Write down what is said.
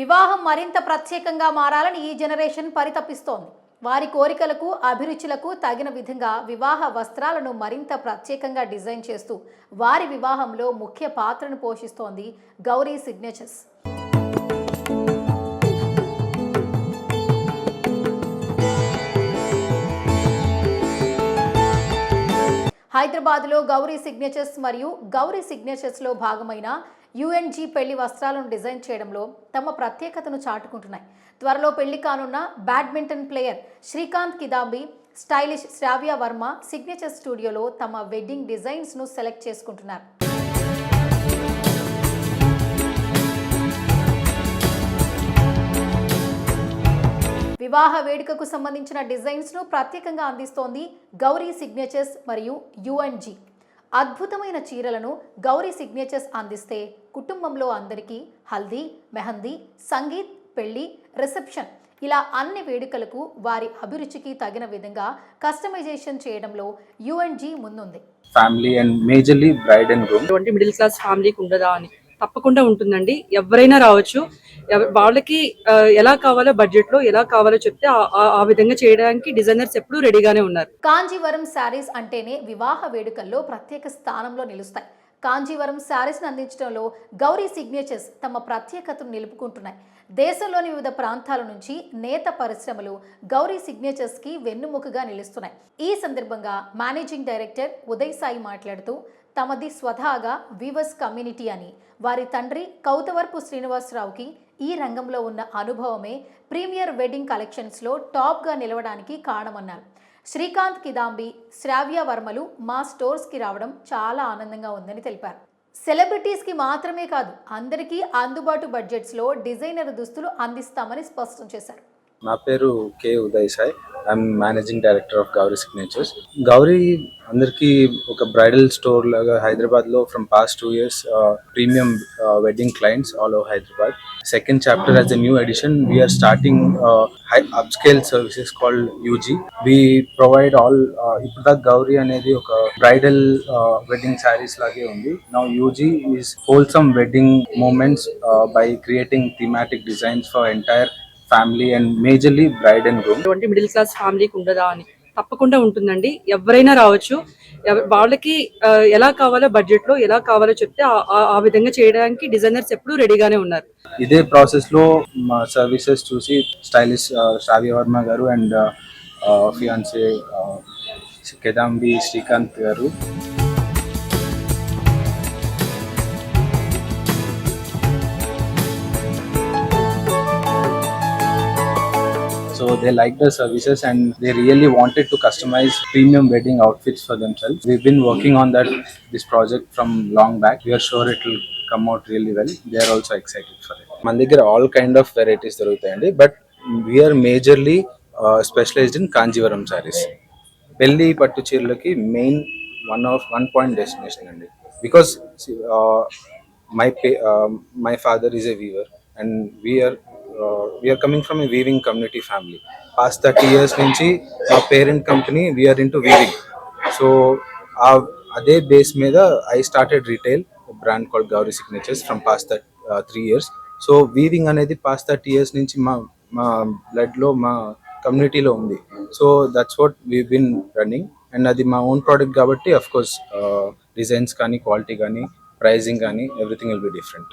వివాహం మరింత ప్రత్యేకంగా మారాలని ఈ జనరేషన్ పరితపిస్తోంది. వారి కోరికలకు అభిరుచులకు తగిన విధంగా వివాహ వస్త్రాలను మరింత ప్రత్యేకంగా డిజైన్ చేస్తూ వారి వివాహంలో ముఖ్య పాత్రను పోషిస్తోంది గౌరీ సిగ్నేచర్స్. హైదరాబాద్లో గౌరీ సిగ్నేచర్స్ మరియు గౌరీ సిగ్నేచర్స్లో భాగమైన యుఎన్జి పెళ్ళి వస్త్రాలను డిజైన్ చేయడంలో తమ ప్రత్యేకతను చాటుకుంటున్నాయి. త్వరలో పెళ్ళి కానున్న badminton player Srikanth Kidambi stylish Sravya Varma signature స్టూడియోలో తమ వెడ్డింగ్ డిజైన్స్ను సెలెక్ట్ చేసుకుంటున్నారు. వివాహ వేడుకకు సంబంధించిన డిజైన్స్ను ప్రత్యేకంగా అందిస్తోంది గౌరీ సిగ్నేచర్స్ మరియు యుఎన్జి. అద్భుతమైన చీరలను గౌరీ సిగ్నేచర్స్ అందిస్తే కుటుంబంలో అందరికీ హల్దీ మెహందీ సంగీత్ పెళ్ళి రిసెప్షన్ ఇలా అన్ని వేడుకలకు వారి అభిరుచికి తగిన విధంగా కస్టమైజేషన్ చేయడంలో యుఎన్జి ముందుంది. And majorly bride and groom. అటువంటి మిడిల్ క్లాస్ ఫ్యామిలీకి ఉండదా అని. తప్పకుండా ఉంటుందండి. ఎవరైనా రావచ్చు. వాళ్ళకి ఎలా కావాలో బడ్జెట్లో ఎలా కావాలో చెప్తే ఆ- ఆ విధంగా చేయడానికి డిజైనర్స్ ఎప్పుడూ రెడీగానే ఉన్నారు. కాంజీవరం శారీస్ అంటేనే వివాహ వేడుకల్లో ప్రత్యేక స్థానంలో నిలుస్తాయి. కాంజీవరం శారీస్ని అందించడంలో గౌరీ సిగ్నేచర్స్ తమ ప్రత్యేకతను నిలుపుకుంటున్నాయి. దేశంలోని వివిధ ప్రాంతాల నుంచి నేత పరిశ్రమలు గౌరీ సిగ్నేచర్స్కి వెన్నుముకగా నిలుస్తున్నాయి. ఈ సందర్భంగా మేనేజింగ్ డైరెక్టర్ ఉదయ్ సాయి మాట్లాడుతూ తమది స్వతహాగా వీవర్స్ కమ్యూనిటీ అని వారి తండ్రి కౌతవర్పు శ్రీనివాసరావుకి ఈ రంగంలో ఉన్న అనుభవమే ప్రీమియర్ వెడ్డింగ్ కలెక్షన్స్లో టాప్గా నిలవడానికి కారణమన్నారు. శ్రీకాంత్ కిదాంబి శ్రావ్య వర్మలు మా స్టోర్స్కి రావడం చాలా ఆనందంగా ఉందని తెలిపారు. సెలబ్రిటీస్కి మాత్రమే కాదు అందరికీ అందుబాటు బడ్జెట్స్లో డిజైనర్ దుస్తులు అందిస్తామని స్పష్టం చేశారు. నా పేరు K. Uday Sai I'm managing director of Gouri signatures Gouri అందరికీ ఒక బ్రైడల్ స్టోర్ లాగా హైదరాబాద్లో from past two years premium wedding clients all over Hyderabad. Second chapter as a new edition we're starting high upscale services called UG we provide all ఇప్పుడు దాకా గౌరీ అనేది ఒక bridal wedding saris లాగే ఉంది. Now UG is wholesome wedding moments by creating thematic designs for entire family and majorly bride and groom అటువంటి middle class ఫ్యామిలీకి ఉండదా అని తప్పకుండా ఉంటుందండి. ఎవరైనా రావచ్చు. వాళ్ళకి ఎలా కావాలో బడ్జెట్లో ఎలా కావాలో చెప్తే ఆ విధంగా చేయడానికి డిజైనర్స్ ఎప్పుడూ రెడీగానే ఉన్నారు. ఇదే ప్రాసెస్లో మా సర్వీసెస్ చూసి స్టైలిష్ శ్రావ్య వర్మ గారు అండ్ ఫియాన్సే కెదాంబి శ్రీకాంత్ గారు. So they like the services and they really wanted to customize premium wedding outfits for themselves. We've been working on that this project from long back. We are sure it will come out really well. They are also excited for it. మన దగ్గర all kind of varieties దొరుకుతాయండి but we're majorly specialized in Kanjeevaram saris పెళ్ళి పట్టు చీరలకి main one of one point destination అండి because my pa my father is a weaver and we're we're coming from a weaving community family past thirty years నుంచి మా parent company we're into weaving so ఆ అదే base మీద I started retail brand call Gouri signatures from past three years so weaving అనేది past thirty years నుంచి మా మా బ్లడ్లో మా కమ్యూనిటీలో ఉంది. So that's what we been running and అది మా ఓన్ ప్రోడక్ట్ కాబట్టి అఫ్ కోర్స్ డిజైన్స్ కానీ క్వాలిటీ కానీ ప్రైజింగ్ కానీ ఎవ్రీథింగ్ విల్ బి డిఫరెంట్